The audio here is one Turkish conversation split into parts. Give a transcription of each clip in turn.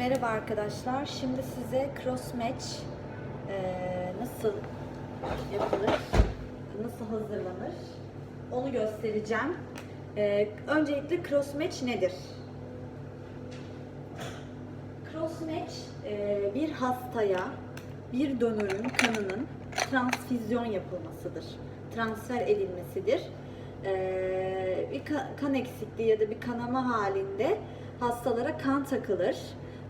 Merhaba arkadaşlar. Şimdi size cross match eee, nasıl yapılır, nasıl hazırlanır onu göstereceğim. Eee, öncelikle cross match nedir? Cross match eee, bir hastaya bir donörün kanının transfüzyon yapılmasıdır. Transfer edilmesidir. Eee, bir ka- kan eksikliği ya da bir kanama halinde hastalara kan takılır.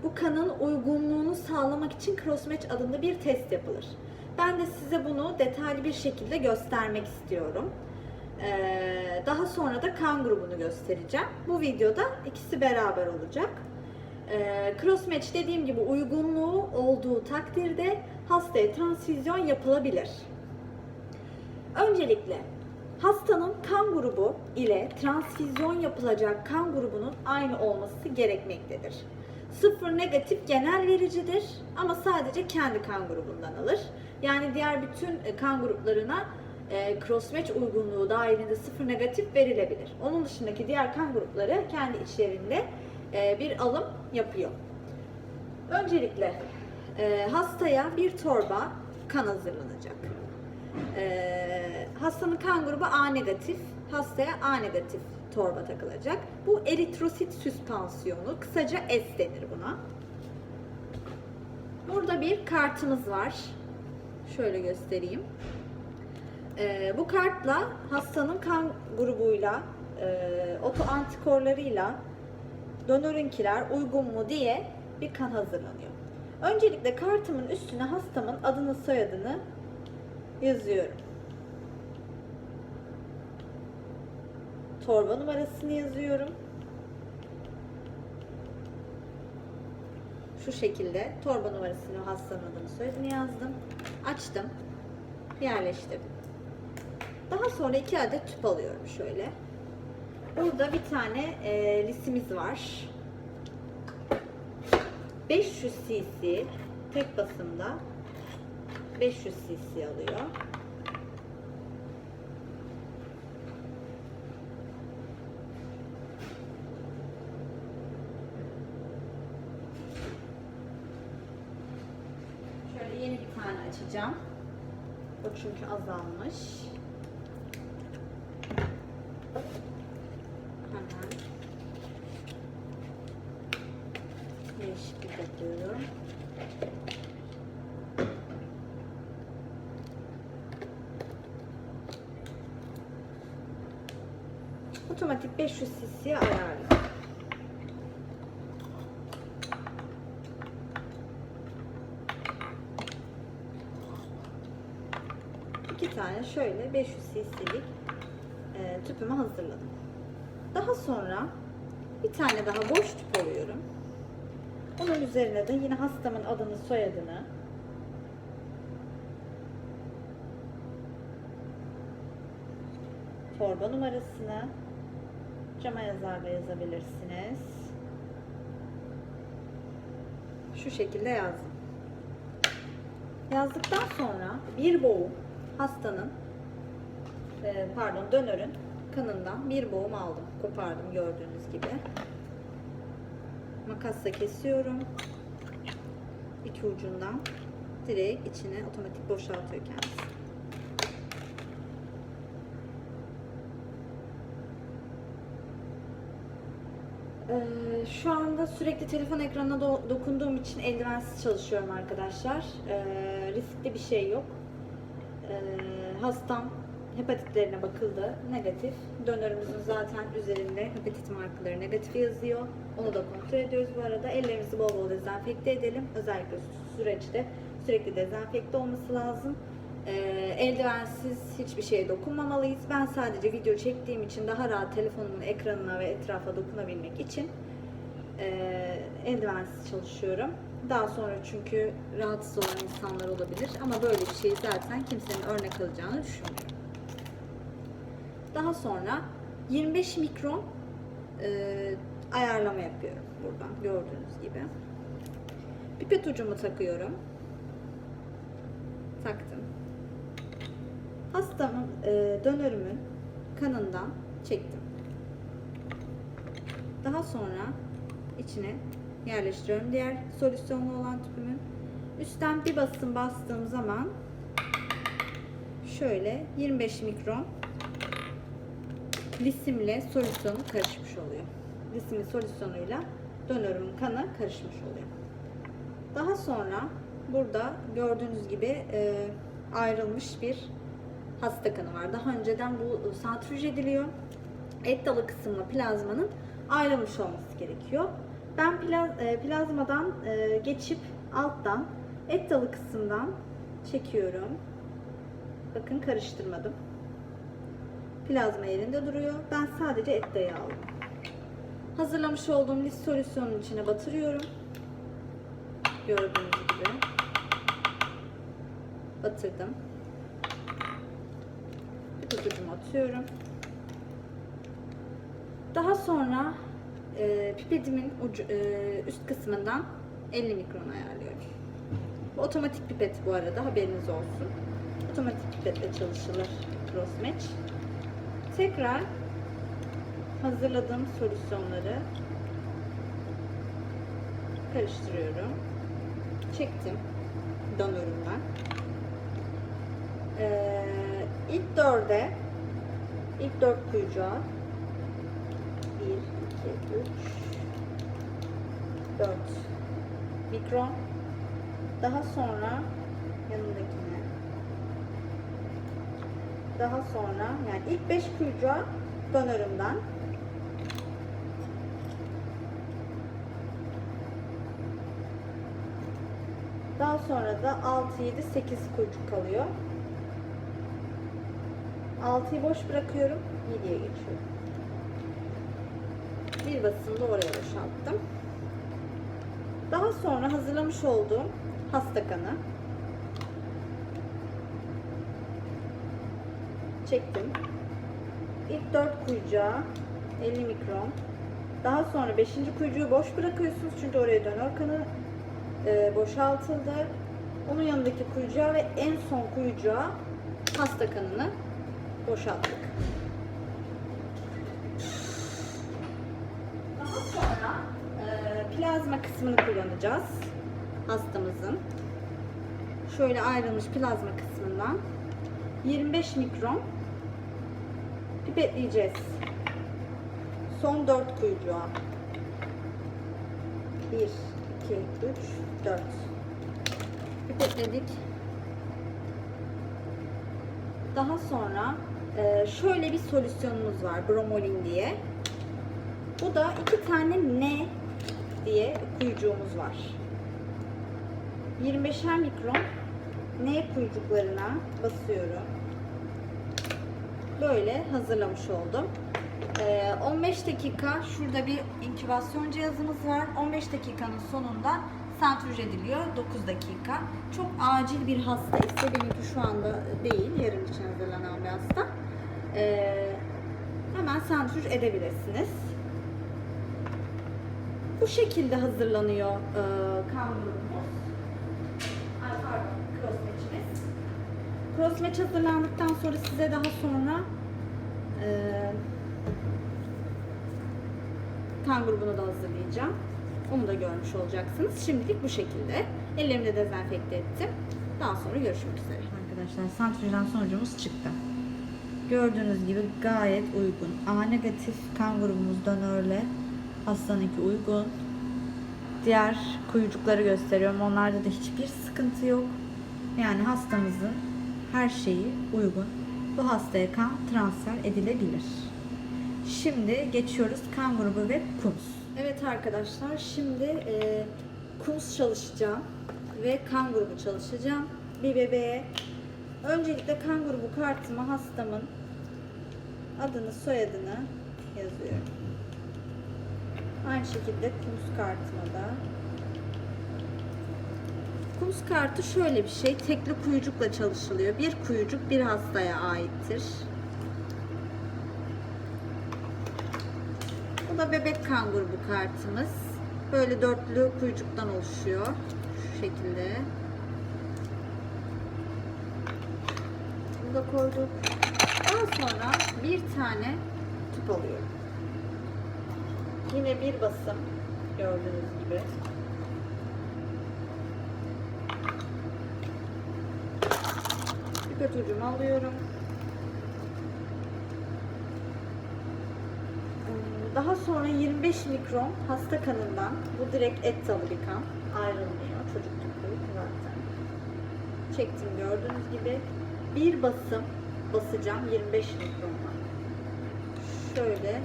Bu kanın uygunluğunu sağlamak için crossmatch adında bir test yapılır. Ben de size bunu detaylı bir şekilde göstermek istiyorum. Eee, daha sonra da kan grubunu göstereceğim. Bu videoda ikisi beraber olacak. Ee, crossmatch dediğim gibi uygunluğu olduğu takdirde hastaya transfüzyon yapılabilir. Öncelikle hastanın kan grubu ile transfüzyon yapılacak kan grubunun aynı olması gerekmektedir. Sıfır negatif genel vericidir ama sadece kendi kan grubundan alır. Yani diğer bütün e, kan gruplarına e, crossmatch uygunluğu dahilinde sıfır negatif verilebilir. Onun dışındaki diğer kan grupları kendi içlerinde e, bir alım yapıyor. Öncelikle hastaya bir torba kan hazırlanacak. Hastanın kan grubu A negatif, hastaya A negatif torba takılacak. Bu eritrosit süspansiyonu, kısaca S denir buna. Burada bir kartımız var. Şöyle göstereyim. E, bu kartla hastanın kan grubuyla, e, oto antikorlarıyla donörünkiler uygun mu diye bir kan hazırlanıyor. Öncelikle kartımın üstüne hastamın adını soyadını yazıyorum. Torba numarasını yazıyorum. Şu şekilde torba numarasını hastanın adını soyadını yazdım. Açtım. Yerleştirdim. Daha sonra iki adet tüp alıyorum şöyle. Burada bir tane e, lisimiz var. 500 cc tek basımda 500 cc alıyor. Şöyle yeni açacağım. O çünkü azalmış. Hemen değişiklik yapıyorum. Otomatik 500 cc'ye ayarlı. İki tane şöyle 500 cc'lik e, tüpümü hazırladım. Daha sonra bir tane daha boş tüp alıyorum. Onun üzerine de yine hastamın adını, soyadını torba numarasını cama yazar da yazabilirsiniz. Şu şekilde yazdım. Yazdıktan sonra bir boğum hastanın e, pardon dönörün kanından bir boğum aldım. Kopardım gördüğünüz gibi. Makasla kesiyorum. İki ucundan direkt içine otomatik boşaltıyor kendisi. Ee, şu anda sürekli telefon ekranına do- dokunduğum için eldivensiz çalışıyorum arkadaşlar. Ee, riskli bir şey yok. Ee, hastam hepatitlerine bakıldı. Negatif. Dönörümüzün zaten üzerinde hepatit markaları negatif yazıyor. Onu da kontrol ediyoruz bu arada. Ellerimizi bol bol dezenfekte edelim. Özellikle süreçte sürekli dezenfekte olması lazım. Ee, eldivensiz hiçbir şeye dokunmamalıyız. Ben sadece video çektiğim için daha rahat telefonumun ekranına ve etrafa dokunabilmek için e, eldivensiz çalışıyorum. Daha sonra çünkü rahatsız olan insanlar olabilir ama böyle bir şey zaten kimsenin örnek alacağını düşünmüyorum. Daha sonra 25 mikron e, ayarlama yapıyorum buradan gördüğünüz gibi. Pipet ucumu takıyorum. Taktım. Hastamın e, dönörümün kanından çektim. Daha sonra içine yerleştiriyorum. Diğer solüsyonlu olan tüpümün. Üstten bir basım bastığım zaman şöyle 25 mikron lisimle solüsyonu karışmış oluyor. Lisimin solüsyonuyla donörümün kanı karışmış oluyor. Daha sonra burada gördüğünüz gibi e, ayrılmış bir hasta kanı var. Daha önceden bu santrifüj ediliyor. Et dalı kısımla plazmanın ayrılmış olması gerekiyor. Ben pla- e, plazmadan e, geçip alttan et dalı kısımdan çekiyorum. Bakın karıştırmadım. Plazma yerinde duruyor. Ben sadece et dağı aldım. Hazırlamış olduğum lis solüsyonun içine batırıyorum. Gördüğünüz gibi. Batırdım. Tutucumu atıyorum. Daha sonra e, pipetimin ucu, e, üst kısmından 50 mikron ayarlıyorum. Bu otomatik pipet bu arada haberiniz olsun. Otomatik pipetle çalışılır crossmatch. Tekrar hazırladığım solüsyonları karıştırıyorum. Çektim donörümden. Ee, ilk dörde ilk dört kuyucuğa 1, 2, 3, 4 mikron. Daha sonra yanındakine. Daha sonra yani ilk 5 kuyucuğa donörümden. Daha sonra da 6, 7, 8 kuyucuk kalıyor. 6'yı boş bırakıyorum. 7'ye geçiyorum. Bir basımda oraya boşalttım. Daha sonra hazırlamış olduğum hasta kanı çektim. İlk 4 kuyucuğa 50 mikron. Daha sonra 5. kuyucuğu boş bırakıyorsunuz çünkü oraya donör kanı e, boşaltıldı. Onun yanındaki kuyucuğa ve en son kuyucuğa hasta kanını boşalttık. Daha sonra e, plazma kısmını kullanacağız hastamızın. Şöyle ayrılmış plazma kısmından 25 mikron pipetleyeceğiz. Son 4 kuyucuğa. 1, 2, 3, 4. Pipetledik. Daha sonra e, şöyle bir solüsyonumuz var bromolin diye. Bu da iki tane N kuyucuğumuz var. 25'er mikron N kuyucuklarına basıyorum. Böyle hazırlamış oldum. Ee, 15 dakika şurada bir inkübasyon cihazımız var. 15 dakikanın sonunda santrifüj ediliyor 9 dakika. Çok acil bir hasta ise benimki şu anda değil, yarın için hazırlanan bir hasta. Ee, hemen santrifüj edebilirsiniz. Bu şekilde hazırlanıyor e, kan grubumuz. Ay pardon, crossmatch'imiz. Crossmatch hazırlandıktan sonra size daha sonra e, kan grubunu da hazırlayacağım. Onu da görmüş olacaksınız. Şimdilik bu şekilde. Ellerimi de dezenfekte ettim. Daha sonra görüşmek üzere. Arkadaşlar santrifüjden sonucumuz çıktı. Gördüğünüz gibi gayet uygun. A negatif kan grubumuz donörle hastanınki uygun. Diğer kuyucukları gösteriyorum. Onlarda da hiçbir sıkıntı yok. Yani hastamızın her şeyi uygun. Bu hastaya kan transfer edilebilir. Şimdi geçiyoruz kan grubu ve KUMS. Evet arkadaşlar şimdi e, KUMS çalışacağım ve kan grubu çalışacağım. Bir bebeğe öncelikle kan grubu kartıma hastamın adını soyadını yazıyorum. Aynı şekilde KUMS kartıma da. KUMS kartı şöyle bir şey. Tekli kuyucukla çalışılıyor. Bir kuyucuk bir hastaya aittir. Bu da bebek kan grubu kartımız. Böyle dörtlü kuyucuktan oluşuyor. Şu şekilde. Bunu da koyduk. Daha sonra bir tane tüp alıyorum. Yine bir basım Gördüğünüz gibi. Pipet ucumu alıyorum. Ee, Daha sonra 25 mikron hasta kanından, bu direkt et talı bir kan, ayrılmıyor. Çocuk tüpü zaten. Çektim gördüğünüz gibi. Bir basım basacağım 25 mikronla. Şöyle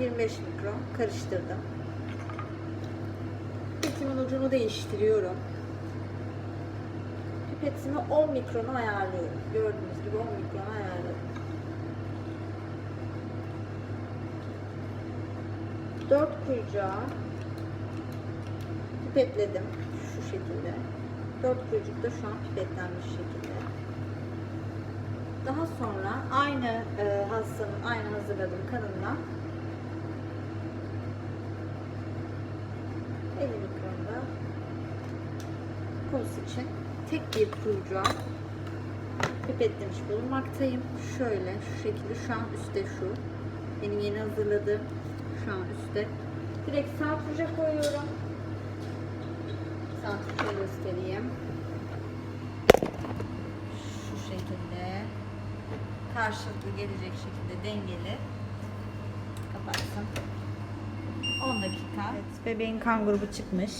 25 mikron karıştırdım. Pipetimin ucunu değiştiriyorum. Pipetimi 10 mikrona ayarlıyorum. Gördüğünüz gibi 10 mikrona ayarladım. 4 kuyucağı pipetledim şu şekilde. 4 kuyucuk da şu an pipetlenmiş şekilde. Daha sonra aynı e, hastanın aynı hazırladığım kanından 50 mikronda kurs için tek bir kuyucuğa pipetlemiş bulunmaktayım. Şöyle şu şekilde şu an üstte şu. Benim yeni hazırladığım şu an üstte. Direkt santrifüje koyuyorum. Santrifüje göstereyim. Şu şekilde karşılıklı gelecek şekilde dengeli kapatsın. 10 dakika. Evet, bebeğin kan grubu çıkmış.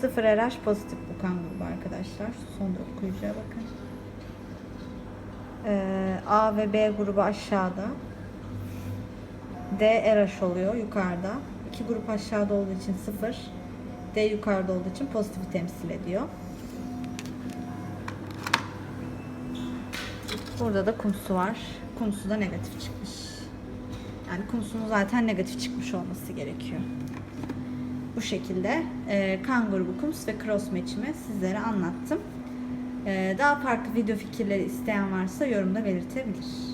0 RH pozitif bu kan grubu arkadaşlar. Son dört kuyucuya bakın. Ee, A ve B grubu aşağıda. D RH oluyor yukarıda. İki grup aşağıda olduğu için 0. D yukarıda olduğu için pozitifi temsil ediyor. Burada da kumsu var. Kumsu da negatif çıkmış. Yani kumsunun zaten negatif çıkmış olması gerekiyor. Bu şekilde e, kan grubu kums ve cross match'imi sizlere anlattım. E, daha farklı video fikirleri isteyen varsa yorumda belirtebilir.